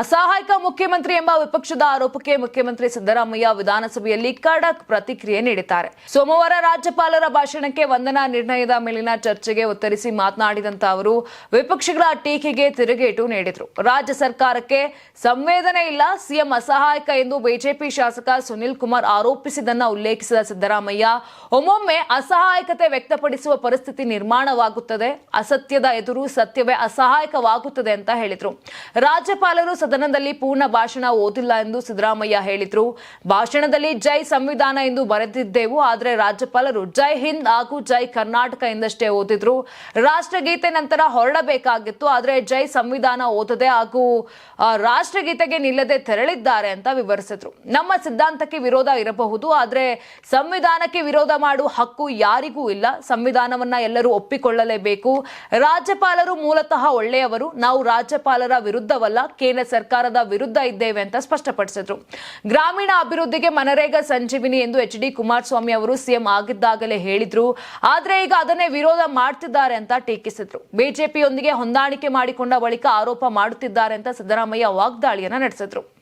ಅಸಹಾಯಕ ಮುಖ್ಯಮಂತ್ರಿ ಎಂಬ ವಿಪಕ್ಷದ ಆರೋಪಕ್ಕೆ ಮುಖ್ಯಮಂತ್ರಿ ಸಿದ್ದರಾಮಯ್ಯ ವಿಧಾನಸಭೆಯಲ್ಲಿ ಖಡಕ್ ಪ್ರತಿಕ್ರಿಯೆ ನೀಡಿದ್ದಾರೆ. ಸೋಮವಾರ ರಾಜ್ಯಪಾಲರ ಭಾಷಣಕ್ಕೆ ವಂದನಾ ನಿರ್ಣಯದ ಮೇಲಿನ ಚರ್ಚೆಗೆ ಉತ್ತರಿಸಿ ಮಾತನಾಡಿದಂತ ಅವರು ವಿಪಕ್ಷಗಳ ಟೀಕೆಗೆ ತಿರುಗೇಟು ನೀಡಿದರು. ರಾಜ್ಯ ಸರ್ಕಾರಕ್ಕೆ ಸಂವೇದನೆ ಇಲ್ಲ, ಸಿಎಂ ಅಸಹಾಯಕ ಎಂದು ಬಿಜೆಪಿ ಶಾಸಕ ಸುನಿಲ್ ಕುಮಾರ್ ಆರೋಪಿಸಿದನ್ನ ಉಲ್ಲೇಖಿಸಿದ ಸಿದ್ದರಾಮಯ್ಯ, ಒಮ್ಮೊಮ್ಮೆ ಅಸಹಾಯಕತೆ ವ್ಯಕ್ತಪಡಿಸುವ ಪರಿಸ್ಥಿತಿ ನಿರ್ಮಾಣವಾಗುತ್ತದೆ, ಅಸತ್ಯದ ಎದುರು ಸತ್ಯವೇ ಅಸಹಾಯಕವಾಗುತ್ತದೆ ಅಂತ ಹೇಳಿದರು. ರಾಜ್ಯಪಾಲರು ಸದನದಲ್ಲಿ ಪೂರ್ಣ ಭಾಷಣ ಓದಿಲ್ಲ ಎಂದು ಸಿದ್ದರಾಮಯ್ಯ ಹೇಳಿದ್ರು. ಭಾಷಣದಲ್ಲಿ ಜೈ ಸಂವಿಧಾನ ಎಂದು ಬರೆದಿದ್ದೆವು, ಆದರೆ ರಾಜ್ಯಪಾಲರು ಜೈ ಹಿಂದ್ ಹಾಗೂ ಜೈ ಕರ್ನಾಟಕ ಎಂದಷ್ಟೇ ಓದಿದ್ರು. ರಾಷ್ಟ್ರಗೀತೆ ನಂತರ ಹೊರಡಬೇಕಾಗಿತ್ತು, ಆದರೆ ಜೈ ಸಂವಿಧಾನ ಓದದೆ ಹಾಗೂ ರಾಷ್ಟ್ರಗೀತೆಗೆ ನಿಲ್ಲದೆ ತೆರಳಿದ್ದಾರೆ ಅಂತ ವಿವರಿಸಿದ್ರು. ನಮ್ಮ ಸಿದ್ಧಾಂತಕ್ಕೆ ವಿರೋಧ ಇರಬಹುದು, ಆದರೆ ಸಂವಿಧಾನಕ್ಕೆ ವಿರೋಧ ಮಾಡುವ ಹಕ್ಕು ಯಾರಿಗೂ ಇಲ್ಲ. ಸಂವಿಧಾನವನ್ನ ಎಲ್ಲರೂ ಒಪ್ಪಿಕೊಳ್ಳಲೇಬೇಕು. ರಾಜ್ಯಪಾಲರು ಮೂಲತಃ ಒಳ್ಳೆಯವರು, ನಾವು ರಾಜ್ಯಪಾಲರ ವಿರುದ್ಧವಲ್ಲ, ಕೇಂದ್ರ ಸರ್ಕಾರದ ವಿರುದ್ಧ ಇದ್ದೇವೆ ಅಂತ ಸ್ಪಷ್ಟಪಡಿಸಿದ್ರು. ಗ್ರಾಮೀಣ ಅಭಿವೃದ್ಧಿಗೆ ಮನರೇಗಾ ಸಂಜೀವಿನಿ ಎಂದು ಎಚ್ ಡಿ ಕುಮಾರಸ್ವಾಮಿ ಅವರು ಸಿಎಂ ಆಗಿದ್ದಾಗಲೇ ಹೇಳಿದ್ರು. ಆದ್ರೆ ಈಗ ಅದನ್ನೇ ವಿರೋಧ ಮಾಡ್ತಿದ್ದಾರೆ ಅಂತ ಟೀಕಿಸಿದ್ರು. ಬಿಜೆಪಿಯೊಂದಿಗೆ ಹೊಂದಾಣಿಕೆ ಮಾಡಿಕೊಂಡ ಬಳಿಕ ಆರೋಪ ಮಾಡುತ್ತಿದ್ದಾರೆ ಅಂತ ಸಿದ್ದರಾಮಯ್ಯ ವಾಗ್ದಾಳಿಯನ್ನ ನಡೆಸಿದ್ರು.